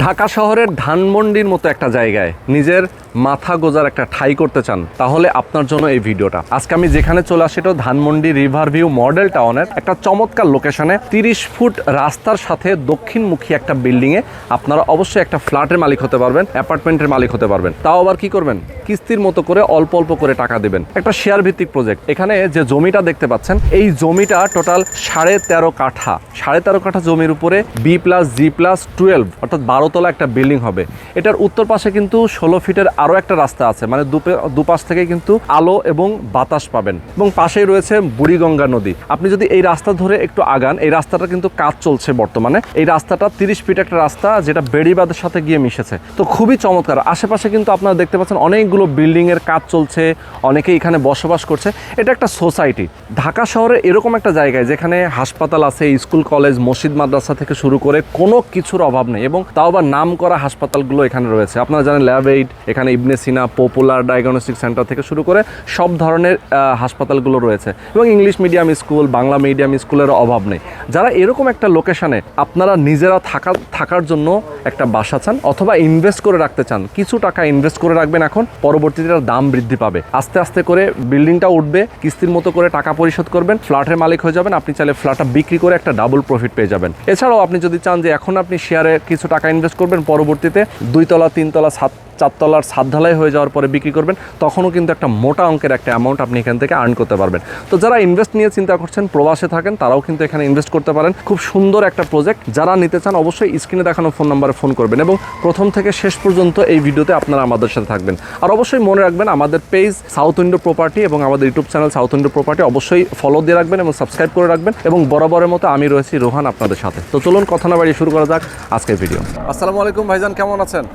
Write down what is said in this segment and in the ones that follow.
ঢাকা শহরের ধানমন্ডির মতো একটা জায়গায় নিজের মাথা গোজার একটা ঠাই করতে চান, তাহলে আপনার জন্য এই ভিডিওটা। আজকে আমি যেখানে চলে আসি এটা ধানমন্ডি রিভার ভিউ মডেল টাউনের একটা চমৎকার লোকেশনে, তিরিশ ফুট রাস্তার সাথে দক্ষিণমুখী একটা বিল্ডিংয়ে আপনারা অবশ্যই একটা ফ্ল্যাটের মালিক হতে পারবেন, অ্যাপার্টমেন্টের মালিক হতে পারবেন। তাও আবার কি করবেন? কিস্তির মতো করে অল্প অল্প করে টাকা দেবেন। একটা শেয়ার ভিত্তিক প্রজেক্ট এখানে যে জমিটা দেখতে পাচ্ছেন, এই জমিটা টোটাল সাড়ে তেরো কাঠা। সাড়ে তেরো কাঠা জমির উপরে B plus G plus twelve অর্থাৎ বারোতলা একটা বিল্ডিং হবে। এটার উত্তর পাশে কিন্তু ষোলো ফিটের আরও একটা রাস্তা আছে মানে দুপে- দুপাশ থেকে কিন্তু আলো এবং বাতাস পাবেন। এবং পাশেই রয়েছে বুড়িগঙ্গা নদী। আপনি যদি এই রাস্তা ধরে একটু আগান, এই রাস্তাটা কিন্তু কাজ চলছে বর্তমানে। এই রাস্তাটা তিরিশ ফিট একটা রাস্তা, যেটা বেড়িবাঁধের সাথে গিয়ে মিশেছে। তো খুবই চমৎকার। আশেপাশে কিন্তু আপনারা দেখতে পাচ্ছেন অনেকগুলো বিল্ডিং এর কাজ চলছে, অনেকেই এখানে বসবাস করছে। এটা একটা সোসাইটি। ঢাকা শহরে এরকম একটা জায়গায় যেখানে হাসপাতাল আছে, স্কুল, কলেজ, মসজিদ, মাদ্রাসা থেকে শুরু করে কোনো কিছুর অভাব নেই এবং তাও আবার নাম করা হাসপাতালগুলো এখানে রয়েছে। আপনারা জানেন ল্যাব এইড এখানে Ibn Sina popular diagnostic centre থেকে শুরু করে সব ধরনের হাসপাতালগুলো রয়েছে। এবং English medium school, Bangla medium স্কুলের অভাব নেই। যারা এরকম একটা লোকেশানে আপনারা নিজেরা থাকা, থাকার জন্য একটা বাসা চান অথবা ইনভেস্ট করে রাখতে চান, কিছু টাকা ইনভেস্ট করে রাখবেন এখন, পরবর্তীতে দাম বৃদ্ধি পাবে। আস্তে আস্তে করে বিল্ডিংটা উঠবে, কিস্তির মতো করে টাকা পরিশোধ করবেন, ফ্ল্যাটের মালিক হয়ে যাবেন, আপনি চাইলে ফ্ল্যাটটা বিক্রি করে একটা ডাবল প্রফিট পেয়ে যাবেন। এছাড়াও আপনি যদি চান যে এখন আপনি শেয়ারে কিছু টাকা ইনভেস্ট করবেন, পরবর্তীতে দুই দুইতলা, তিনতলা, সাত, চারতলার সাত ঢালাই হয়ে যাওয়ার পরে বিক্রি করবেন, তখনও কিন্তু একটা মোটা অঙ্কের একটা অ্যামাউন্ট আপনি এখান থেকে আর্ন করতে পারবেন। তো যারা ইনভেস্ট নিয়ে চিন্তা করছেন, প্রবাসে থাকেন, তারাও কিন্তু এখানে ইনভেস্ট করতে পারেন। খুব সুন্দর একটা প্রজেক্ট যারা নিতে চান, অবশ্যই স্ক্রিনে দেখানো ফোন নাম্বারে ফোন করবেন এবং প্রথম থেকে শেষ পর্যন্ত এই ভিডিওতে আপনারা আমাদের সাথে থাকবেন। আর অবশ্যই মনে রাখবেন, আমাদের পেজ সাউথ উইন্ডো প্রপার্টি এবং আমাদের YouTube channel south window property অবশ্যই ফলো দিয়ে রাখবেন এবং সাবস্ক্রাইব করে রাখবেন এবং বরাবরের মতো আমি রয়েছি রোহান আপনাদের সাথে। তো চলুন কথা না বাড়িয়ে শুরু করা যাক আজকের ভিডিও আসসালামু আলাইকুম ভাইজান, কেমন আছেন?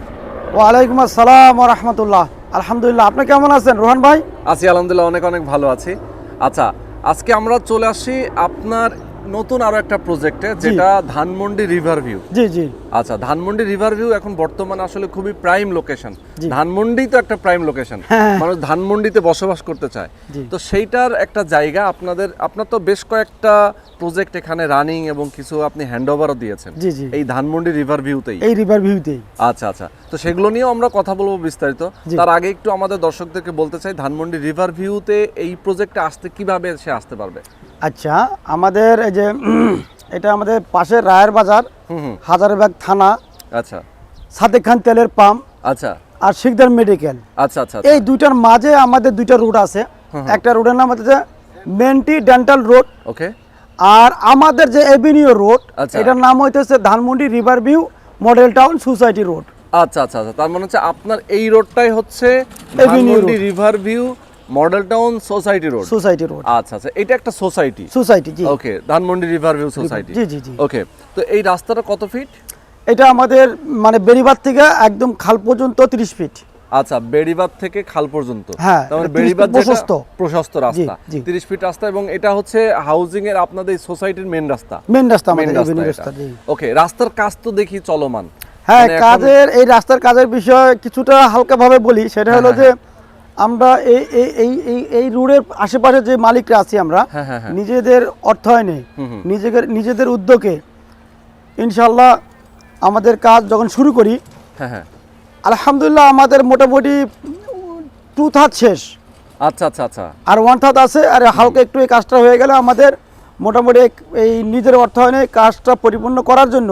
ওয়ালাইকুম আসসালাম রহমতুল্লাহ। আলহামদুলিল্লাহ, আপনি কেমন আছেন? রোহান ভাই? আছি, আলহামদুলিল্লাহ অনেক অনেক ভালো আছি। আচ্ছা আজকে আমরা চলে আসি আপনার নতুন আরও একটা প্রজেক্টে যেটা ধানমন্ডি রিভার ভিউ জি জি। আচ্ছা ধানমন্ডি রিভার ভিউ এখন বর্তমানে আসলে খুবই প্রাইম লোকেশন ধানমন্ডি তো একটা প্রাইম লোকেশন হ্যাঁ। মানুষ ধানমন্ডিতে বসবাস করতে চায়। তো সেইটার একটা জায়গা আপনাদের আপনার তো বেশ কয়েকটা প্রজেক্ট এখানে রানিং এবং কিছু আপনি হ্যান্ড ওভারও দিয়েছেন। জি জি। এই ধানমন্ডি রিভার ভিউতেই এই রিভার ভিউতেই আচ্ছা আচ্ছা। তো সেগুলো নিয়েও আমরা কথা বলব বিস্তারিত। তার আগে একটু আমাদের দর্শকদেরকে বলতে চাই ধানমন্ডি রিভার ভিউতে এই প্রজেক্টে আসতে কীভাবে সে আসতে পারবে? আচ্ছা আমাদের এই যে এটা আমাদের পাশের রায়ের বাজার হাজারবাগ থানা আচ্ছা। সাদেক খান তেলের পাম্প আচ্ছা। আর শিকদার মেডিকেল। আচ্ছা আচ্ছা এই দুইটার মাঝে আমাদের দুইটা রোড আছে। একটা রোডের নাম হচ্ছে মেন্টি ডেন্টাল রোড। ওকে। আর আমাদের যে এভিনিউ রোড আচ্ছা। এটার নাম হইতেছে Dhanmondi river view model town society road. আচ্ছা আচ্ছা আচ্ছা। তার মানে হচ্ছে আপনার এই রোডটাই হচ্ছে Dhanmondi river view model town society road. Society road. আচ্ছা আচ্ছা এটা একটা সোসাইটি? সোসাইটি জি। Okay Dhanmondi river view society. জি, জি, জি। ওকে তো এই রাস্তাটা কত ফিট? এটা আমাদের মানে থেকে একদম খাল পর্যন্ত তিরিশ ফিট। আচ্ছা বেড়িবাদ থেকে খাল পর্যন্ত। হ্যাঁ, তার মানে 30 বেড়িবাদ প্রশস্ত। প্রশস্ত রাস্তা। জি। তিরিশ ফিট রাস্তা এবং এটা হচ্ছে হাউজিং এর আপনাদের সোসাইটির মেন রাস্তা। মেন রাস্তা আমাদের রাস্তা রাস্তা জি। ওকে রাস্তার কাজ তো দেখি চলমান। হ্যাঁ মানে কাজের এই রাস্তার কাজের বিষয়ে কিছুটা হালকাভাবে বলি। সেটা হলো হ্যাঁ, যে আমরা এই এই এই এই এই রোডের আশেপাশে যে মালিকরা আছি আমরা হ্যাঁ, হ্যাঁ, হ্যাঁ। নিজেদের অর্থায়নে। নিজেদের নিজেদের উদ্যোগে ইনশাল্লাহ আমাদের কাজ যখন শুরু করি আলহামদুলিল্লাহ আমাদের মোটামুটি টু থার্ড শেষ। আচ্ছা আচ্ছা আচ্ছা। আর ওয়ান থার্ড আছে আর হালকা একটু এই কাজটা হয়ে গেলে আমাদের মোটামুটি এই নিজের অর্থায়নে কাজটা পরিপূর্ণ করার জন্য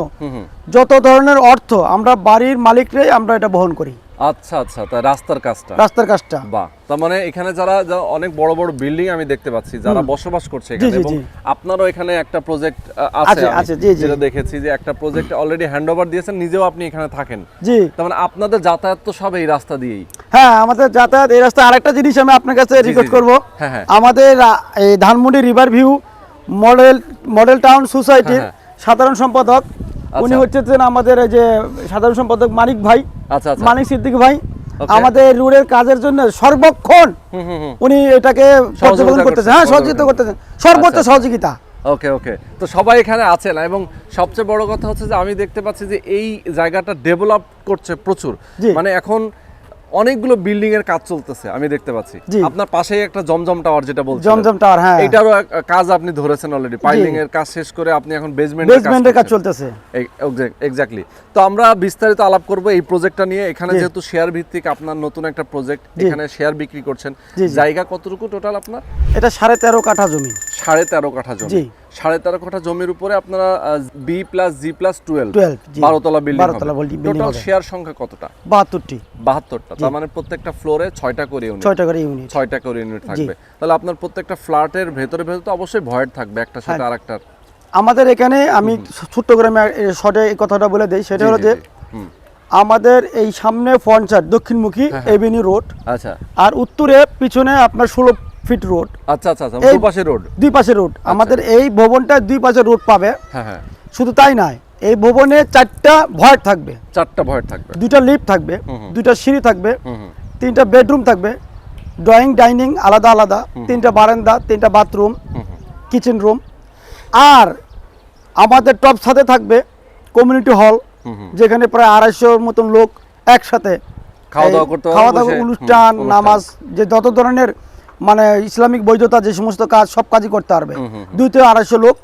যত ধরনের অর্থ আমরা বাড়ির মালিকরাই আমরা এটা বহন করি। আচ্ছা আচ্ছা তা রাস্তার কাজটা? রাস্তার কাজটা। বাহ তার মানে এখানে যারা অনেক বড় বড় বিল্ডিং আমি দেখতে পাচ্ছি যারা বসবাস করছে এখানে এবং আপনারও এখানে একটা প্রজেক্ট আছে আছে, জি। যেটা দেখেছি যে একটা প্রজেক্ট অলরেডি হ্যান্ড ওভার দিয়েছেন নিজেও আপনি এখানে থাকেন। জি। তার মানে আপনাদের যাতায়াত তো সব এই রাস্তা দিয়েই। হ্যাঁ আমাদের যাতায়াত এই রাস্তায় আরেকটা জিনিস আমি আপনার কাছে রিকোয়েস্ট করব। হ্যাঁ, হ্যাঁ। আমাদের এই Dhanmondi river view model model town সোসাইটির সাধারণ সম্পাদক উনি আচ্ছা। হচ্ছেন আমাদের এই যে সাধারণ সম্পাদক মানিক ভাই আচ্ছা আচ্ছা। মানিক সিদ্দিক ভাই। আমাদের রুরের কাজের জন্য সর্বক্ষণ উনি এটাকে সহযোগিতা করতেছেন। হ্যাঁ সহযোগিতা সহযোগিতা। করতেছেন। সর্বোচ্চ আচ্ছা। সহযোগিতা। ওকে ওকে তো সবাই এখানে আছেন এবং সবচেয়ে বড় কথা হচ্ছে যে আমি দেখতে পাচ্ছি যে এই জায়গাটা ডেভেলপ করছে প্রচুর। মানে এখন অনেকগুলো বিল্ডিং এর কাজ চলতেছে আমি দেখতে পাচ্ছি। আপনার পাশেই একটা জমজম টাওয়ার যেটা বলছেন জমজম টাওয়ার হ্যাঁ। এটারও কাজ আপনি ধরেছেন অলরেডি পাইলিং এর কাজ শেষ করে আপনি এখন বেসমেন্ট বেসমেন্টের কাজ চলতেছে। এক্স্যাক্টলি তো আমরা বিস্তারিত আলাপ করব এই প্রজেক্টটা নিয়ে। এখানে যেহেতু শেয়ার ভিত্তিক আপনার নতুন একটা প্রজেক্ট। এখানে শেয়ার বিক্রি করছেন। জায়গা কতটুকু টোটাল আপনার? এটা সাড়ে তেরো কাঠা জমি। সাড়ে তেরো কাঠা জমি। সাড়ে তেরো কাঠা জমির উপরে আপনারা B plus G. Plus twelve বারোতলা building total share সংখ্যা কতটা? বাহাত্তরটি। বাহাত্তরটা। তার মানে প্রত্যেকটা ফ্লোরে ছয়টা করে ইউনিট ছয়টা করে ইউনিট ছয়টা করে ইউনিট থাকবে। তাহলে আপনার প্রত্যেকটা ফ্ল্যাটের ভেতরে ভেতরে তো অবশ্যই ভয়েড থাকবে একটা সাথে হ্যাঁ। আরেকটার। আমাদের এখানে আমি ছোট্ট করে শর্টে এই কথাটা বলে দিই। সেটা হলো যে আমাদের এই সামনে পঞ্চায়েত দক্ষিণমুখী হ্যাঁ, হ্যাঁ। এভিনিউ রোড আচ্ছা। আর উত্তরে পিছনে আপনার ষোলো ফিট রোড। আচ্ছা আচ্ছা আচ্ছা এই- দুপাশে রোড। দুই পাশে রোড। আমাদের এই ভবনটা দুই পাশে রোড পাবে। হ্যাঁ হ্যাঁ। শুধু তাই নয় এই ভবনে চারটা ভয়েড থাকবে। চারটা ভয়েড থাকবে। দুইটা লিফট থাকবে। দুইটা সিঁড়ি থাকবে তিনটা বেডরুম থাকবে ড্রয়িং ডাইনিং আলাদা আলাদা তিনটা বারান্দা তিনটা বাথরুম। Kitchen room. আর আমাদের টপ সাথে থাকবে কমিউনিটি হল। যেখানে প্রায় আড়াইশোর মতন লোক একসাথে খাওয়া দাওয়া করতে খাওয়া দাওয়া অনুষ্ঠান। নামাজ যে যত ধরনের মানে ইসলামিক বৈধতা যে সমস্ত কাজ সব কাজই করতে পারবে। দুই থেকে আড়াইশো লোক।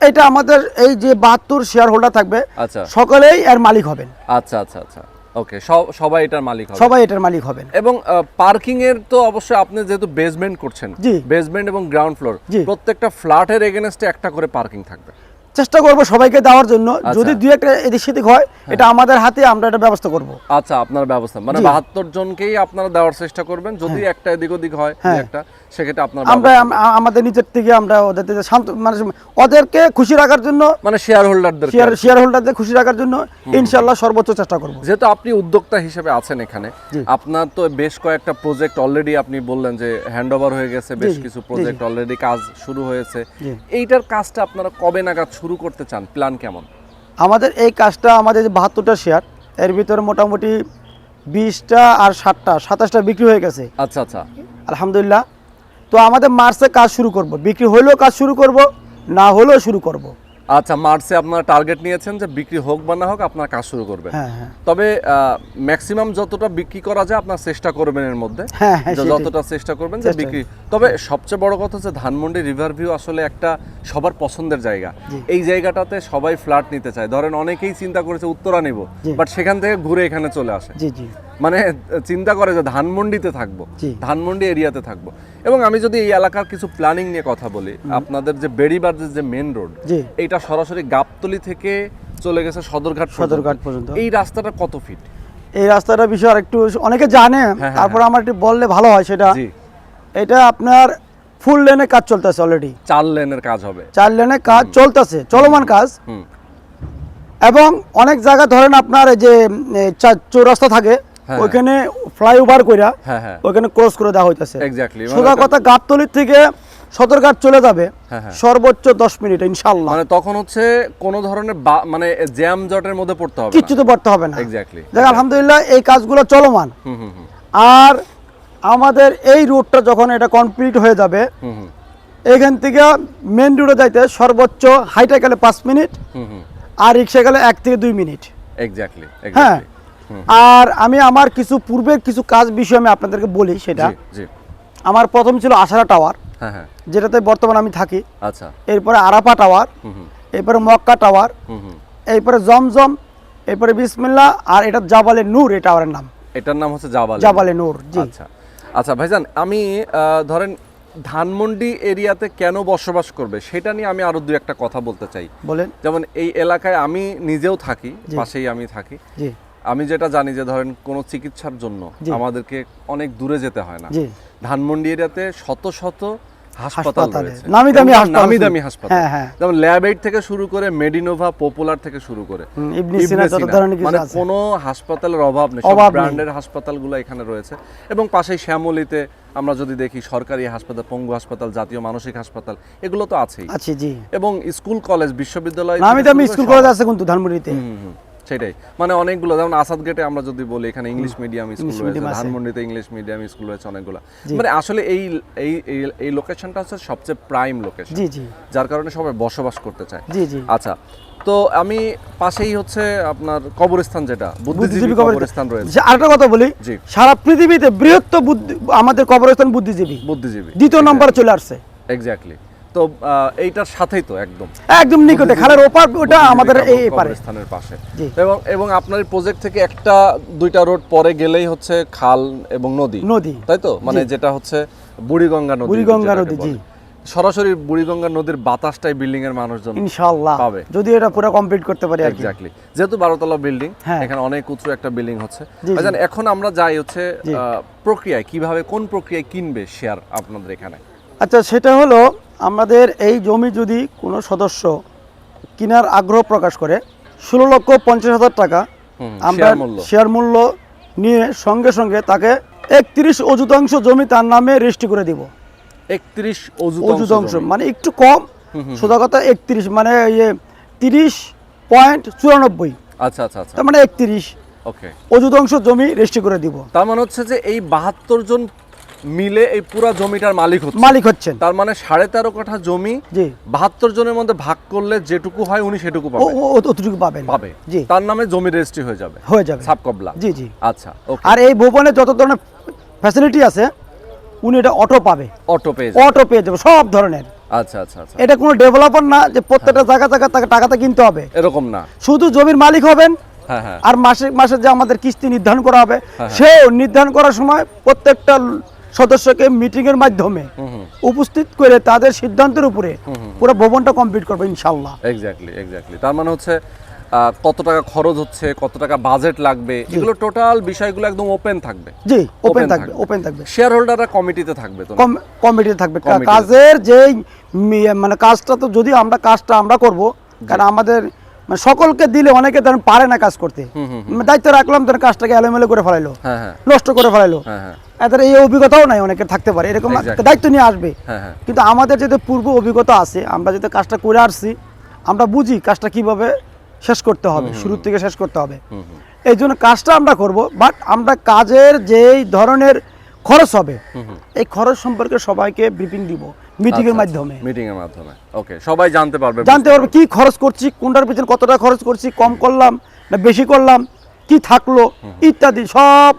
এটা আমাদের এই যে বাহাত্তর শেয়ার হোল্ডার থাকবে আচ্ছা। সকলেই এর মালিক হবেন। আচ্ছা আচ্ছা আচ্ছা। ওকে সবাই এটার মালিক হবে। সবাই এটার মালিক হবেন। এবং পার্কিং এর তো অবশ্যই আপনি যেহেতু বেসমেন্ট করছেন বেসমেন্ট এবং গ্রাউন্ড ফ্লোর প্রত্যেকটা ফ্ল্যাটের এগেনস্টে একটা করে পার্কিং থাকবে। চেষ্টা করব সবাইকে দেওয়ার জন্য আচ্ছা। যদি দুই একটা এদিক সেদিক হয় এটা আমাদের হাতে আমরা এটা ব্যবস্থা করব আচ্ছা আপনার ব্যবস্থা মানে। বাহাত্তর জনকেই আপনারা দেওয়ার চেষ্টা করবেন যদি একটা এদিক ওদিক হয় হ্যাঁ। একটা সেক্ষেত্রে আপনার আমরা আমাদের নিচের থেকে আমরা ওদের শান্ত মানে ওদেরকে খুশি রাখার জন্য মানে শেয়ার হোল্ডারদের শেয়ার শেয়ার হোল্ডারদের খুশি রাখার জন্য ইনশাল্লাহ সর্বোচ্চ চেষ্টা করব। যেহেতু আপনি উদ্যোক্তা হিসেবে আছেন এখানে আপনার তো বেশ কয়েকটা প্রজেক্ট অলরেডি আপনি বললেন যে হ্যান্ড ওভার হয়ে গেছে বেশ কিছু প্রজেক্ট অলরেডি কাজ শুরু হয়েছে। এইটার কাজটা আপনারা কবে নাগাদ শুরু করতে চান? প্ল্যান কেমন? আমাদের এই কাজটা আমাদের যে বাহাত্তরটা শেয়ার এর ভিতরে মোটামুটি বিশটা আর ষাটটা সাতাশটা বিক্রি হয়ে গেছে। আচ্ছা আচ্ছা। আলহামদুলিল্লাহ। তো আমাদের মার্চে কাজ শুরু করব। বিক্রি হলেও কাজ শুরু করব না হলেও শুরু করব। আচ্ছা মার্চে আপনারা টার্গেট নিয়েছেন যে বিক্রি হোক বা না হোক আপনারা কাজ শুরু করবেন। হ্যাঁ হ্যাঁ। তবে ম্যাক্সিমাম যতটা বিক্রি করা যায় আপনার চেষ্টা করবেন এর মধ্যে। হ্যাঁ। যতটা চেষ্টা করবেন যে বিক্রি তবে সবচেয়ে বড় কথা হচ্ছে ধানমন্ডি রিভার ভিউ আসলে একটা সবার পছন্দের জায়গা। এই জায়গাটাতে সবাই ফ্ল্যাট নিতে চায়। ধরেন অনেকেই চিন্তা করেছে উত্তরা নিব বাট সেখান থেকে ঘুরে এখানে চলে আসে। মানে চিন্তা করে যে ধানমন্ডিতে থাকব ধানমন্ডি এরিয়াতে থাকব। এবং আমি যদি এই এলাকার কিছু প্ল্যানিং নিয়ে কথা বলি আপনাদের যে বেড়িবার্জের যে মেন রোড এইটা সরাসরি গাবতলি থেকে চলে গেছে সদরঘাট সদরঘাট পর্যন্ত। এই রাস্তাটা কত ফিট এই রাস্তাটার বিষয়ে আর একটু অনেকে জানে হ্যাঁ, তারপর আমার একটু বললে ভালো হয় সেটা। এটা আপনার ফুল লেনে কাজ চলতেছে অলরেডি চার লেনের কাজ হবে। চার লেনে কাজ চলতেছে চলমান কাজ। এবং অনেক জায়গা ধরেন আপনার এই যে চৌরাস্তা থাকে হ্যাঁ। ওইখানে ফ্লাইওভার কইরা হ্যাঁ হ্যাঁ। ক্রস করে দেওয়া হইতেছে। সোজা কথা গাবতলির থেকে সদরঘাট চলে যাবে। সর্বোচ্চ দশ মিনিট ইনশাল্লাহ মানে তখন হচ্ছে কোনো ধরনের মানে জ্যাম জটের মধ্যে পড়তে হবে পড়তে হবে না। এক্স্যাক্টলি দেখ আলহামদুলিল্লাহ এই কাজগুলো চলমান। আর আমাদের এই রোডটা যখন এটা কমপ্লিট হয়ে যাবে এখান থেকে মেন রোডে যাইতে সর্বোচ্চ হাইটে গেলে পাঁচ মিনিট আর রিক্সা গেলে এক থেকে দুই মিনিট। এক্স্যাক্টলি হ্যাঁ। আর আমি আমার কিছু পূর্বের কিছু কাজ বিষয়ে আমি আপনাদেরকে বলি সেটা। আমার প্রথম ছিল আশারা টাওয়ার। হ্যাঁ হ্যাঁ। যেটাতে বর্তমানে আমি থাকি। আচ্ছা। এরপরে আরাপা টাওয়ার এরপরে মক্কা টাওয়ার এরপরে জমজম এরপরে বিসমিল্লা আর এটা জাবালে নূর এই টাওয়ারের নাম। এটার নাম হচ্ছে জাবাল জাবালে নূর। জি। আচ্ছা। আচ্ছা ভাইজান আমি ধরেন ধানমন্ডি এরিয়াতে কেন বসবাস করবে সেটা নিয়ে আমি আরও দু একটা কথা বলতে চাই। বলেন। যেমন এই এলাকায় আমি নিজেও থাকি পাশেই আমি থাকি। আমি যেটা জানি যে ধরেন কোনো চিকিৎসার জন্য আমাদেরকে অনেক দূরে যেতে হয় না। ধানমন্ডি এরিয়াতে শত শত হাসপাতাল রয়েছে। নামি দামি হাসপাতাল নামি দামি হাসপাতাল। হ্যাঁ, হ্যাঁ। যেমন ল্যাব এইড থেকে শুরু করে মেডিনোভা পপুলার থেকে শুরু করে। মানে কোনো হাসপাতালের অভাব নেই। ব্র্যান্ডের হাসপাতালগুলো এখানে রয়েছে। এবং পাশেই শ্যামলিতে আমরা যদি দেখি সরকারি হাসপাতাল পঙ্গু হাসপাতাল জাতীয় মানসিক হাসপাতাল এগুলো তো আছেই। আছে জি। এবং স্কুল কলেজ বিশ্ববিদ্যালয় নামি দামি স্কুল কলেজ আছে কিন্তু ধানমন্ডিতে। সেটাই। মানে অনেকগুলো যেমন আসাদ গেটে আমরা যদি বলি এখানে ইংলিশ মিডিয়াম স্কুল রয়েছে ধানমন্ডিতে ইংলিশ মিডিয়াম স্কুল রয়েছে অনেকগুলো। মানে আসলে এই এই এই- লোকেশনটা হচ্ছে সবচেয়ে প্রাইম লোকেশন জি জি। যার কারণে সবাই বসবাস করতে চায়। জি জি। আচ্ছা তো আমি পাশেই হচ্ছে আপনার কবরস্থান যেটা বুদ্ধিজীবী কবরস্থান। রয়েছে। আরেকটা কথা বলি। সারা পৃথিবীতে বৃহত্তর বুদ্ধি আমাদের কবরস্থান বুদ্ধিজীবী। বুদ্ধিজীবী। দ্বিতীয় নম্বরে চলে আসছে। এক্স্যাক্টলি তো এইটার সাথেই তো একদম। একদম নিকটে খালের ওপার ওটা আমাদের এই পারে। কবরস্থানের পাশে। এবং এবং আপনার প্রজেক্ট থেকে একটা দুইটা রোড পরে গেলেই হচ্ছে খাল এবং নদী। নদী। তাই তো? মানে যেটা হচ্ছে বুড়িগঙ্গা নদী বুড়িগঙ্গা নদী, জি। সরাসরি বুড়িগঙ্গা নদীর বাতাসটাই বিল্ডিং এর মানুষজন ইনশাআল্লাহ। পাবে। যদি এটা পুরো কমপ্লিট করতে পারি এক্স্যাক্টলি যেহেতু বারোতলা বিল্ডিং হ্যাঁ। এখানে অনেক উঁচু একটা বিল্ডিং হচ্ছে। এখন আমরা যাই হচ্ছে প্রক্রিয়ায় কীভাবে কোন প্রক্রিয়ায় কিনবে শেয়ার আপনাদের এখানে? আচ্ছা সেটা হলো আমাদের এই জমি যদি কোনো সদস্য কেনার আগ্রহ প্রকাশ করে ষোলো লক্ষ পঞ্চাশ হাজার টাকা আমরা শেয়ার মূল্য। নিয়ে সঙ্গে সঙ্গে তাকে একত্রিশ অযুতাংশ জমি তার নামে রেজিস্ট্রি করে দিব। একত্রিশ অযুতাংশ মানে একটু কম। সোজা কথা একত্রিশ মানে ইয়ে তিরিশ পয়েন্ট চুরানব্বই। আচ্ছা আচ্ছা আচ্ছা। তার মানে একত্রিশ ওকে অযুতাংশ জমি রেজিস্ট্রি করে দিব। তার মানে হচ্ছে যে এই বাহাত্তর জন মিলে এই পুরা জমিটার মালিক হচ্ছে মালিক হচ্ছেন। তার মানে সাড়ে তেরো কাঠা জমি জি। বাহাত্তর জনের মধ্যে ভাগ করলে যেটুকু হয় উনি সেটুকু ও পাবে অতটুকু পাবেন। পাবে। জি। তার নামে জমি রেজিস্ট্রি হয়ে যাবে। হয়ে যাবে। সাবকবলা জি জি। আচ্ছা আর এই ভুবনে যত ধরনের ফ্যাসিলিটি আছে উনি এটা অটো পাবে। অটো পেয়ে যাবে। অটো পেয়ে যাবে সব ধরনের। আচ্ছা আচ্ছা আচ্ছা। এটা কোনো ডেভেলপার না যে প্রত্যেকটা জায়গা জায়গা তাকে টাকাতে কিনতে হবে। এরকম না। শুধু জমির মালিক হবেন। হ্যাঁ হ্যাঁ। আর মাসে মাসে যে আমাদের কিস্তি নির্ধারণ করা হবে হ্যাঁ। সেও নির্ধারণ করার সময় প্রত্যেকটা সদস্যকে মিটিং এর মাধ্যমে উপস্থিত করে তাদের সিদ্ধান্তের উপরে পুরো ভবনটা কমপ্লিট করবে ইনশাল্লাহ এক্স্যাক্টলি এক্স্যাক্টলি তার মানে হচ্ছে কত টাকা খরচ হচ্ছে কত টাকা বাজেট লাগবে এগুলো টোটাল বিষয়গুলো একদম ওপেন থাকবে। জি ওপেন থাকবে। ওপেন থাকবে। শেয়ার হোল্ডাররা কমিটিতে থাকবে তো কম কমিটিতে থাকবে। কাজের যে মানে কাজটা তো যদি আমরা কাজটা আমরা করব কারণ আমাদের মানে সকলকে দিলে অনেকে ধরেন পারে না কাজ করতে। মানে দায়িত্ব রাখলাম ধরেন কাজটাকে এলোমেলো করে ফেলাইলো হ্যাঁ হ্যাঁ। নষ্ট করে ফেলাইলো। হ্যাঁ এদের এই অভিজ্ঞতাও নাই অনেকের থাকতে পারে এরকম দায়িত্ব নিয়ে আসবে। কিন্তু আমাদের যেহেতু পূর্ব অভিজ্ঞতা আছে আমরা যেহেতু কাজটা করে আসছি আমরা বুঝি কাজটা কীভাবে শেষ করতে হবে শুরু থেকে শেষ করতে হবে। এই জন্য কাজটা আমরা করব বাট আমরা কাজের যেই ধরনের খরচ হবে এই খরচ সম্পর্কে সবাইকে ব্রিফিং দিব। মিটিং এর মাধ্যমে। মিটিং এর মাধ্যমে। ওকে সবাই জানতে পারবে জানতে পারবে কি খরচ করছি কোনটার পিছনে কত টাকা খরচ করছি কম করলাম না বেশি করলাম কি থাকল ইত্যাদি সব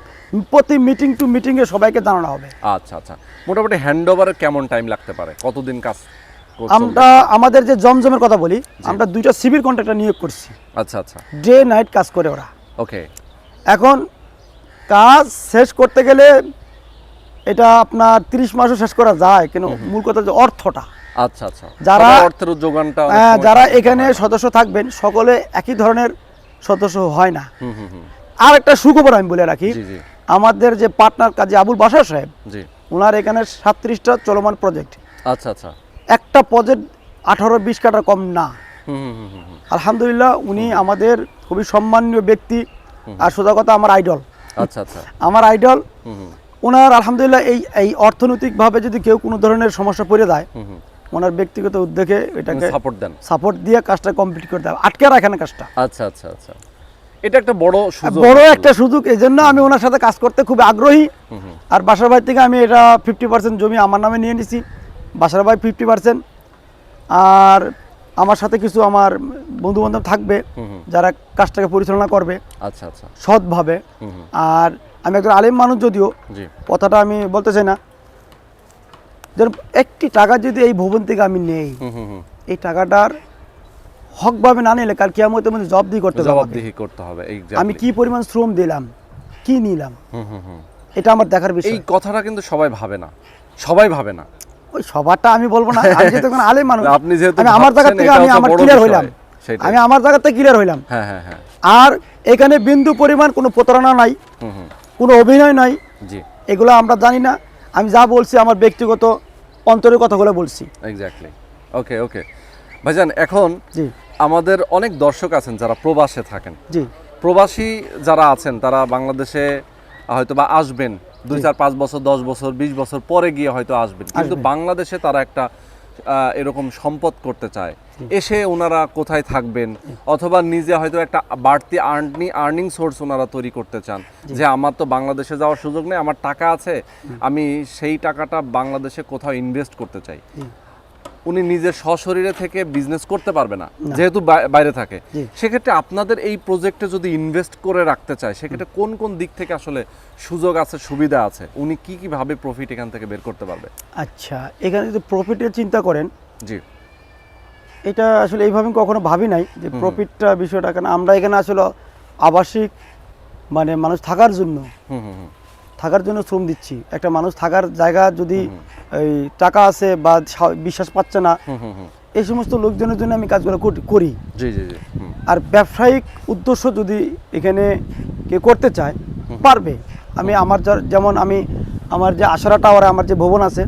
প্রতি মিটিং টু মিটিং এ সবাইকে জানানো হবে। আচ্ছা আচ্ছা। মোটামুটি হ্যান্ড ওভারের কেমন টাইম লাগতে পারে? কতদিন কাজ আমরা আমাদের যে জমজমের কথা বলি আমরা দুইটা সিভিল কন্ট্রাক্টর নিয়োগ করছি। আচ্ছা আচ্ছা। ডে নাইট কাজ করে ওরা। ওকে এখন কাজ শেষ করতে গেলে এটা আপনার তিরিশ মাসও শেষ করা যায় কিন্তু মূল কথা যে অর্থটা। আচ্ছা আচ্ছা। যারা- অর্থের যোগানটা হ্যাঁ, যারা এখানে সদস্য থাকবেন সকলে একই ধরনের সদস্য হয় না। আর একটা সুখবর আমি বলে রাখি আমাদের যে পার্টনার কাজী আবুল বাসার সাহেব ওনার এখানে সাতত্রিশটা চলমান প্রজেক্ট। আচ্ছা আচ্ছা। একটা প্রজেক্ট আঠারো বিশ কাটা কম না। হুম হুম হুম হুম হুম। আলহামদুলিল্লাহ উনি আমাদের খুবই সম্মানীয় ব্যক্তি আর সোজা কথা আমার আইডল। আচ্ছা আচ্ছা। আমার আইডল। ওনার আলহামদুলিল্লাহ এই এই অর্থনৈতিকভাবে যদি কেউ কোনো ধরনের সমস্যা পড়ে হুম ওনার ব্যক্তিগত উদ্যোগে এটাকে সাপোর্ট দেন। সাপোর্ট দিয়ে কাজটা কমপ্লিট করতে হবে আটকে রাখে না কাজটা। আচ্ছা আচ্ছা আচ্ছা। এটা একটা বড় সুযোগ। বড় একটা সুযোগ এই জন্য আমি ওনার সাথে কাজ করতে খুব আগ্রহী। আর বাসার ভাই থেকে আমি এটা ফিফটি পার্সেন্ট জমি আমার নামে নিয়ে নিছি। বাসার ভাই ফিফটি পার্সেন্ট আর আমার সাথে কিছু আমার বন্ধু বান্ধব থাকবে যারা কাজটাকে পরিচালনা করবে। আচ্ছা আচ্ছা। সৎভাবে। আর আমি একজন আলিম মানুষ যদিও কথাটা আমি বলতে চাই না। যেন একটি টাকা যদি এই ভবন থেকে আমি নেই এই টাকাটার হকভাবে না নিলে কাল কেমতের মধ্যে জবাবদিহি করতে জবাবদিহি করতে হবে আমি কি পরিমাণ শ্রম দিলাম কি নিলাম এটা আমার দেখার বিষয়। এই কথাটা কিন্তু সবাই ভাবে না সবাই ভাবে না। ওই সবারটা আমি বলব না আমি যেহেতু এখন আলেম মানুষ আপনি যেহেতু আমি আমার জায়গা থেকে আমি আমার ক্লিয়ার হইলাম। আমি আমার জায়গা থেকে ক্লিয়ার হইলাম। হ্যাঁ হ্যাঁ হ্যাঁ। আর এখানে বিন্দু পরিমাণ কোনো প্রতারণা নাই। কোনো অভিনয় নাই। জি। এগুলো আমরা জানি না। আমি যা বলছি আমার ব্যক্তিগত অন্তরের কথাগুলো বলছি। এক্স্যাক্টলি ওকে ওকে ভাইজান এখন জি। আমাদের অনেক দর্শক আছেন যারা প্রবাসে থাকেন। জি। প্রবাসী যারা আছেন তারা বাংলাদেশে হয়তো বা আসবেন। দুই চার পাঁচ বছর দশ বছর বিশ বছর পরে গিয়ে হয়তো আসবেন। কিন্তু বাংলাদেশে তারা একটা এরকম সম্পদ করতে চায়। এসে ওনারা কোথায় থাকবেন? অথবা নিজে হয়তো একটা বাড়তি আর্নি আর্নিং সোর্স ওনারা তৈরি করতে চান। যে আমার তো বাংলাদেশে যাওয়ার সুযোগ নেই আমার টাকা আছে আমি সেই টাকাটা বাংলাদেশে কোথাও ইনভেস্ট করতে চাই। উনি নিজের সশরীরে থেকে বিজনেস করতে পারবে না যেহেতু বাইরে থাকে। সেক্ষেত্রে আপনাদের এই প্রজেক্টে যদি ইনভেস্ট করে রাখতে চায় সেক্ষেত্রে কোন কোন দিক থেকে আসলে সুযোগ আছে সুবিধা আছে? উনি কি কি ভাবে প্রফিট এখান থেকে বের করতে পারবে? আচ্ছা এখানে যদি প্রফিটের চিন্তা করেন জি। এটা আসলে এইভাবে আমি কখনো ভাবি নাই যে প্রফিটটা বিষয়টা কেন আমরা এখানে আসলে আবাসিক মানে মানুষ থাকার জন্য হুম হুম হুম। থাকার জন্য শ্রম দিচ্ছি। একটা মানুষ থাকার জায়গা যদি এই টাকা আছে বা বিশ্বাস পাচ্ছে না এই সমস্ত লোকজনের জন্য আমি কাজগুলো করি- আর ব্যবসায়িক উদ্দেশ্য যদি এখানে কে করতে চায় পারবে। আমি আমার যেমন আমি আমার যে আশারা টাওয়ারে আমার যে ভবন আছে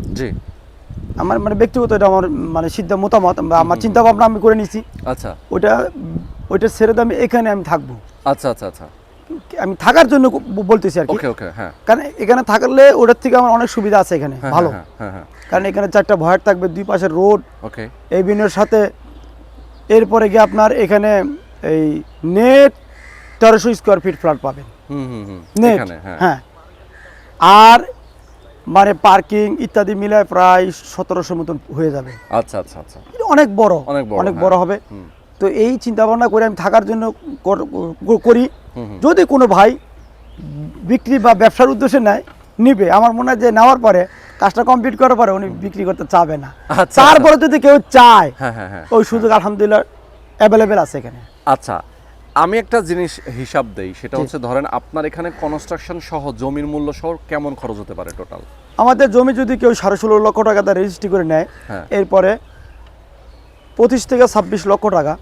আমার মানে ব্যক্তিগত এটা আমার মানে সিদ্ধ মতামত বা আমার চিন্তা ভাবনা আমি করে নিছি। আচ্ছা। ওইটা ওইটা ছেড়ে দিয়ে আমি এখানে আমি থাকব। আচ্ছা আচ্ছা আচ্ছা। আমি থাকার জন্য বলতেছি আর কি। হ্যাঁ। কারণ এখানে থাকলে ওটার থেকে আমার অনেক সুবিধা আছে এখানে হ্যাঁ, ভালো। হ্যাঁ কারণ এখানে চারটা ভয়ার থাকবে দুই পাশে রোড বিনের সাথে। এরপরে গিয়ে আপনার এখানে এই নেট তেরোশো স্কোয়ার ফিট ফ্ল্যাট পাবেন। নেট হ্যাঁ। আর মানে পার্কিং ইত্যাদি মিলায় প্রায় সতেরোশো মতন হয়ে যাবে। আচ্ছা আচ্ছা আচ্ছা। অনেক বড় অনেক বড়, হবে। তো এই চিন্তা ভাবনা করে আমি থাকার জন্য করি। যদি কোনো ভাই বিক্রি বা ব্যবসার উদ্দেশ্যে নেয় নিবে আমার মনে হয় যে নেওয়ার পরে কাজটা কমপ্লিট করার পরে উনি বিক্রি করতে চাবে না। আচ্ছা, তারপরে যদি কেউ চায় হ্যাঁ হ্যাঁ হ্যাঁ। ওই সুযোগ আলহামদুলিল্লাহ অ্যাভেলেবেল আছে এখানে। আচ্ছা আমি একটা জিনিস হিসাব দেই সেটা হচ্ছে ধরেন আপনার এখানে কনস্ট্রাকশন সহ জমির মূল্য সহ কেমন খরচ হতে পারে টোটাল আমাদের জমি যদি কেউ সাড়ে ষোলো লক্ষ টাকা দিয়ে রেজিস্ট্রি করে নেয় এরপরে পঁচিশ থেকে ছাব্বিশ লক্ষ টাকা।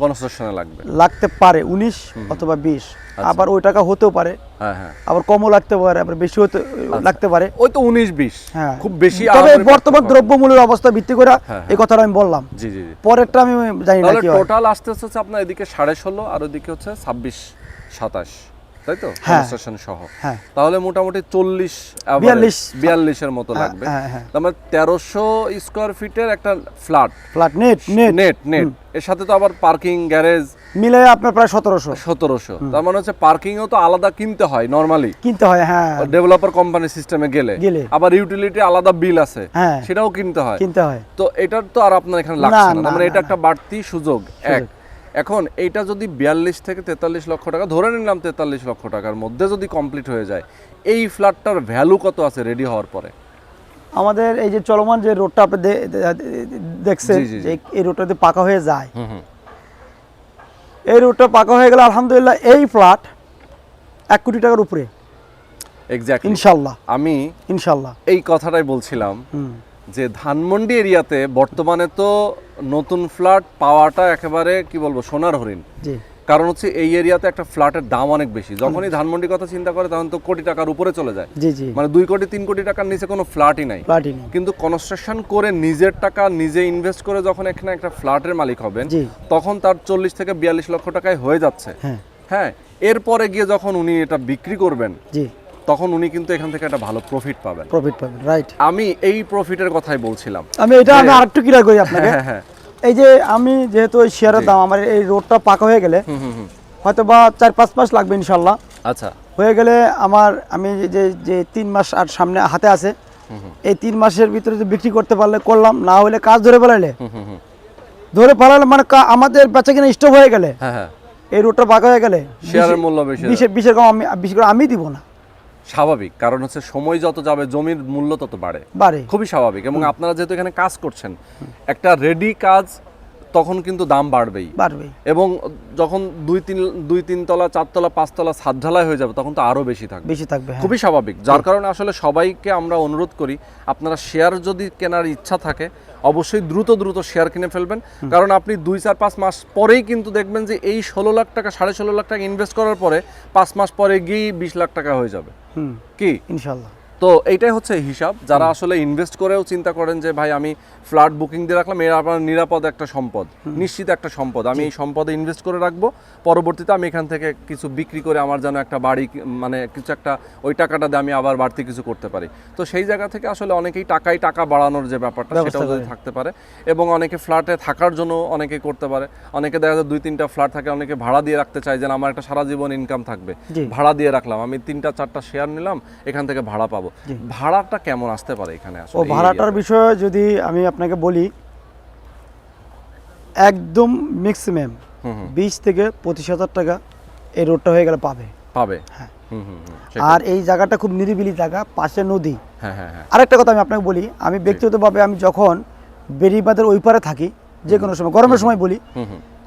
কনস্ট্রাকশনে লাগবে। লাগতে পারে উনিশ অথবা বিশ। আবার ওই টাকা হতেও পারে। হ্যাঁ হ্যাঁ। আবার কমও লাগতে পারে আবার বেশি হতে লাগতে পারে। ওই তো উনিশ বিশ। হ্যাঁ। খুব বেশি তবে বর্তমান দ্রব্য দ্রব্যমূল্যের অবস্থা ভিত্তি করে হ্যাঁ, এই কথাটা আমি বললাম। জি জি পরেরটা আমি জানি না। টোটাল আসতে হচ্ছে আপনার এদিকে সাড়ে ষোলো আর ওদিকে হচ্ছে ছাব্বিশ সাতাশ। তাই তো? হ্যাঁ। কনস্ট্রাকশন সহ। হ্যাঁ। তাহলে মোটামুটি চল্লিশ বিয়াল্লিশ। বিয়াল্লিশের মতো হ্যাঁ, লাগবে। হ্যাঁ, হ্যাঁ। মানে তেরোশো স্কোয়ার ফিটের একটা flat flat net net net net এর সাথে তো আবার পার্কিং গ্যারেজ মিলে আপনার প্রায় সতেরোশো। সতেরোশো। তার মানে হচ্ছে পার্কিংও তো আলাদা কিনতে হয় নর্মালি কিনতে হয় হ্যাঁ। ডেভেলপার কোম্পানি সিস্টেমে গেলে। গেলে। আবার ইউটিলিটি আলাদা বিল আছে। হ্যাঁ। সেটাও কিনতে হয়। কিনতে হয়। তো এটার তো আর আপনার এখানে লাগছে না, মানে এটা একটা বাড়তি সুযোগ এক। এখন এইটা যদি বিয়াল্লিশ থেকে তেতাল্লিশ লক্ষ টাকা ধরে নিলাম তেতাল্লিশ লক্ষ টাকার মধ্যে যদি কমপ্লিট হয়ে যায় এই ফ্ল্যাটটার ভ্যালু কত আছে রেডি হওয়ার পরে? আমাদের এই যে চলমান যে রোডটা আপনি দেখছেন। যে এই রোডটা যদি পাকা হয়ে যায় এই রোডটা পাকা হয়ে গেলে আলহামদুলিল্লাহ এই ফ্ল্যাট এক কোটি টাকার উপরে। এক্স্যাক্টলি ইনশাল্লাহ। আমি ইনশাল্লাহ। এই কথাটাই বলছিলাম। যে ধানমন্ডি এরিয়াতে বর্তমানে তো নতুন ফ্ল্যাট পাওয়াটা একেবারে কি বলব সোনার হরিণ। কারণ হচ্ছে এই এরিয়াতে একটা ফ্ল্যাটের দাম অনেক বেশি। যখনই ধানমন্ডির কথা চিন্তা করে তখন তো কোটি টাকার উপরে চলে যায়। মানে দুই কোটি তিন কোটি টাকার নিচে কোনো ফ্ল্যাটই নাই। কিন্তু কনস্ট্রাকশন করে নিজের টাকা নিজে ইনভেস্ট করে যখন এখানে একটা ফ্ল্যাটের মালিক হবেন তখন তার চল্লিশ থেকে বিয়াল্লিশ লক্ষ টাকায় হয়ে যাচ্ছে। হ্যাঁ। হ্যাঁ এরপরে গিয়ে যখন উনি এটা বিক্রি করবেন তখন উনি কিন্তু এখান থেকে একটা ভালো প্রফিট পাবেন। প্রফিট পাবেন রাইট আমি এই প্রফিটের কথাই বলছিলাম। আমি এটা আমি আরেকটু ক্লিয়ার করি আপনাকে। হ্যাঁ হ্যাঁ এই যে আমি যেহেতু ওই শেয়ারের দাম আমার এই রোডটা পাকা হয়ে গেলে হুম হুম হুম। হয়তো বা চার পাঁচ মাস লাগবে ইনশাল্লাহ। আচ্ছা। হয়ে গেলে আমার আমি যে- যে তিন মাস আর সামনে হাতে আছে এই তিন মাসের ভিতরে যদি বিক্রি করতে পারলে করলাম না হলে কাজ ধরে ফেলাইলে হুম হুম হুম। ধরে ফেলালে মানে আমাদের বেচা কিনা স্টপ হয়ে গেলে। হ্যাঁ হ্যাঁ। এই রোডটা পাকা হয়ে গেলে শেয়ারের মূল্য বেশি বিশের বিশের কম আমি বিশেষ করে আমি দিব না। স্বাভাবিক। কারণ হচ্ছে সময় যত যাবে জমির মূল্য তত বাড়ে। বাড়ে। খুবই স্বাভাবিক। এবং আপনারা যেহেতু এখানে কাজ করছেন একটা রেডি কাজ তখন কিন্তু দাম বাড়বেই। বাড়বে এবং যখন দুই তিন দুই তিন তলা চারতলা পাঁচতলা ছাদ ঢালাই হয়ে যাবে তখন তো আরও বেশি থাকবে। বেশি থাকবে হ্যাঁ। খুবই স্বাভাবিক। যার কারণে আসলে সবাইকে আমরা অনুরোধ করি আপনারা শেয়ার যদি কেনার ইচ্ছা থাকে অবশ্যই দ্রুত দ্রুত শেয়ার কিনে ফেলবেন। কারণ আপনি দুই চার পাঁচ মাস পরেই কিন্তু দেখবেন যে এই ষোলো লাখ টাকা সাড়ে ষোলো লাখ টাকা ইনভেস্ট করার পরে পাঁচ মাস পরে গিয়েই বিশ লাখ টাকা হয়ে যাবে। কি? ইনশাল্লাহ। তো এইটাই হচ্ছে হিসাব। যারা আসলে ইনভেস্ট করেও চিন্তা করেন যে ভাই আমি ফ্ল্যাট বুকিং দিয়ে রাখলাম এর আপনার নিরাপদ একটা সম্পদ নিশ্চিত একটা সম্পদ। আমি এই সম্পদে ইনভেস্ট করে রাখব পরবর্তীতে আমি এখান থেকে কিছু বিক্রি করে আমার যেন একটা বাড়ি মানে কিছু একটা ওই টাকাটা দিয়ে আমি আবার বাড়তি কিছু করতে পারি। তো সেই জায়গা থেকে আসলে অনেকেই টাকাই টাকা বাড়ানোর যে ব্যাপারটা সেটাও যদি থাকতে পারে এবং অনেকে ফ্ল্যাটে থাকার জন্য অনেকে করতে পারে। অনেকে দেখা যায় দুই তিনটা ফ্ল্যাট থাকে অনেকে ভাড়া দিয়ে রাখতে চায় যেন আমার একটা সারা জীবন ইনকাম থাকবে। ভাড়া দিয়ে রাখলাম আমি তিনটা চারটা শেয়ার নিলাম এখান থেকে ভাড়া পাবো। ভাড়াটা কেমন আসতে পারে এখানে ও ভাড়াটার বিষয়ে যদি আমি আপনাকে বলি একদম ম্যাক্সিমাম বিশ থেকে পঁচিশ হাজার টাকা এই রোডটা হয়ে গেলে পাবে। পাবে? হ্যাঁ। আর এই জায়গাটা খুব নিরিবিলি জায়গা পাশে নদী। হ্যাঁ হ্যাঁ আরেকটা কথা আমি আপনাকে বলি আমি ব্যক্তিগতভাবে আমি যখন বেরিবাদের ওই পারে থাকি যে কোনো সময় গরমের সময় বলি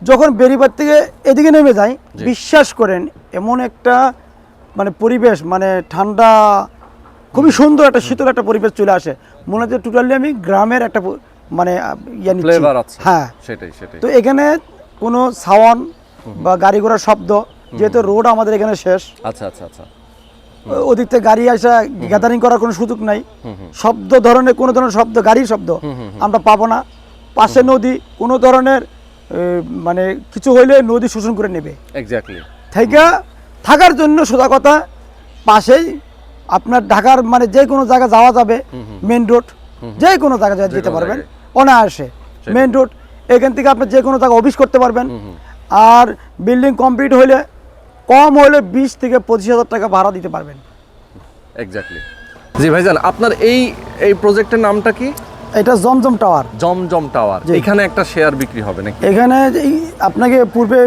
যখন বেরিবাদ থেকে এদিকে নেমে যাই বিশ্বাস করেন এমন একটা মানে পরিবেশ মানে ঠান্ডা খুবই সুন্দর একটা শীতল একটা পরিবেশ চলে আসে। মনে হচ্ছে টোটালি আমি গ্রামের একটা মানে ইয়ে নিচ্ছি। হ্যাঁ। সেটাই সেটাই। তো এখানে কোনো সাউন্ড বা গাড়ি ঘোড়ার শব্দ যেহেতু রোড আমাদের এখানে শেষ। আচ্ছা আচ্ছা আচ্ছা। ওদিক থেকে গাড়ি আসা গ্যাদারিং করার কোনো সুযোগ নাই। শব্দ ধরনের কোনো ধরনের শব্দ গাড়ির শব্দ। আমরা পাবো না। পাশে নদী কোনো ধরনের মানে কিছু হইলে নদী শোষণ করে নেবে। এক্স্যাক্টলি থেকে থাকার জন্য সোজা কথা পাশেই আপনার ঢাকার মানে যে কোনো জায়গা যাওয়া যাবে মেন রোড যে কোনো জায়গায় যেতে পারবেন অনায়াসে। মেন রোড এখান থেকে আপনি যে কোনো জায়গায় অফিস করতে পারবেন। আর বিল্ডিং কমপ্লিট হলে কম হলে বিশ থেকে পঁচিশ হাজার টাকা ভাড়া দিতে পারবেন। এক্স্যাক্টলি জি ভাইজান আপনার এই এই প্রজেক্টের নামটা কি? এটা জমজম টাওয়ার। জমজম টাওয়ার। এখানে একটা শেয়ার বিক্রি হবে নাকি? এখানে আপনাকে পূর্বে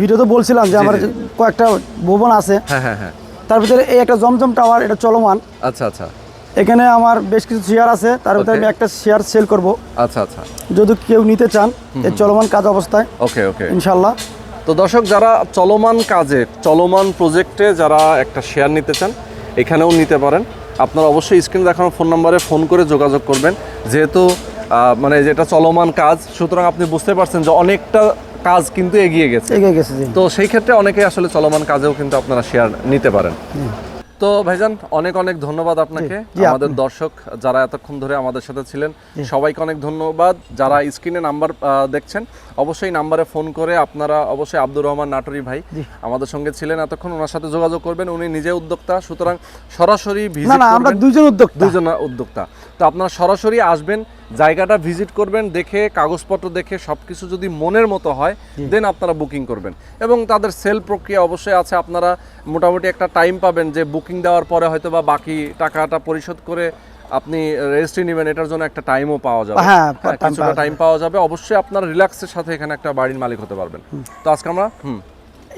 ভিডিওতে বলছিলাম যে আমার কয়েকটা ভবন আছে। হ্যাঁ হ্যাঁ হ্যাঁ। তার ভিতরে এই একটা জমজম টাওয়ার এটা চলমান। আচ্ছা আচ্ছা। এখানে আমার বেশ কিছু শেয়ার আছে তার ভিতরে আমি একটা শেয়ার সেল করব। আচ্ছা আচ্ছা। যদি কেউ নিতে চান এই চলমান কাজ অবস্থায় ওকে ওকে ইনশাল্লাহ তো দর্শক যারা চলমান কাজে চলমান প্রজেক্টে যারা একটা শেয়ার নিতে চান এখানেও নিতে পারেন। আপনারা অবশ্যই স্ক্রিনে দেখানো ফোন নম্বরে ফোন করে যোগাযোগ করবেন। যেহেতু মানে যেটা চলমান কাজ সুতরাং আপনি বুঝতে পারছেন যে অনেকটা কাজ কিন্তু এগিয়ে গেছে। এগিয়ে গেছে তো সেই ক্ষেত্রে অনেকে আসলে চলমান কাজেও কিন্তু আপনারা শেয়ার নিতে পারেন। তো ভাইজান অনেক অনেক ধন্যবাদ আপনাকে। আমাদের দর্শক যারা এতক্ষণ ধরে আমাদের সাথে ছিলেন সবাইকে অনেক ধন্যবাদ। যারা স্ক্রিনে নাম্বার দেখছেন অবশ্যই নাম্বারে ফোন করে আপনারা অবশ্যই আব্দুর রহমান নাটরি ভাই আমাদের সঙ্গে ছিলেন এতক্ষণ। ওনার সাথে যোগাযোগ করবেন। উনি নিজে উদ্যোক্তা সুতরাং সরাসরি আমরা দুইজন উদ্যোক্তা। দুজন উদ্যোক্তা। তো আপনারা সরাসরি আসবেন জায়গাটা ভিজিট করবেন দেখে কাগজপত্র দেখে সবকিছু যদি মনের মতো হয় দেন আপনারা বুকিং করবেন। এবং তাদের সেল প্রক্রিয়া অবশ্যই আছে আপনারা মোটামুটি একটা টাইম পাবেন যে বুকিং দেওয়ার পরে হয়তো বা বাকি টাকাটা পরিশোধ করে আপনি রেজিস্ট্রি নেবেন এটার জন্য একটা টাইমও পাওয়া যাবে। হ্যাঁ, হ্যাঁ, কিছুটা টাইম পাওয়া যাবে। অবশ্যই আপনার রিল্যাক্সের সাথে এখানে একটা বাড়ির মালিক হতে পারবেন। তো আজকে আমরা হুম।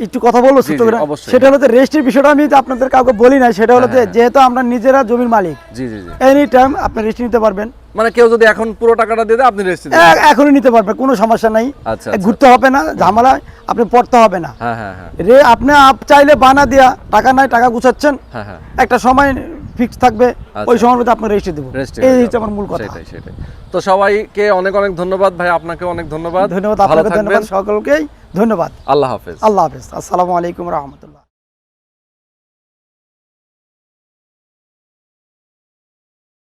একটু কথা বলব করে। সেটা হলো যে রেজিস্ট্রির বিষয়টা আমি আপনাদের কাউকে বলি নাই সেটা হলো যে হ্যাঁ, হ্যাঁ। যেহেতু আমরা নিজেরা জমির মালিক জি জি জি। এনি টাইম আপনি রেজিস্ট্রি নিতে পারবেন। মানে কেউ যদি এখন পুরো টাকাটা দিয়ে দেয় আপনি রেজিস্ট্রি এখনই নিতে পারবেন কোনো সমস্যা নাই। আচ্ছা, আচ্ছা। ঘুরতে হবে না ঝামেলায় আপনি পড়তে হবে না। হ্যাঁ রে আপনি আপ চাইলে বানা দিয়া টাকা নাই টাকা গুছাচ্ছেন। একটা সময় ফিক্স থাকবে আচ্ছা। ওই সময়ের মধ্যে আপনার রেজিস্ট্রি দেবো। এই হচ্ছে আমার মূল কথা। সেটাই সেটাই। তো সবাইকে অনেক অনেক ধন্যবাদ। ভাই আপনাকে অনেক ধন্যবাদ। ধন্যবাদ আপনাকে ধন্যবাদ সকলকেই। ধন্যবাদ। আল্লাহ হাফেজ। আল্লাহ হাফেজ। আসসালামু আলাইকুম রহমতুল্লাহ।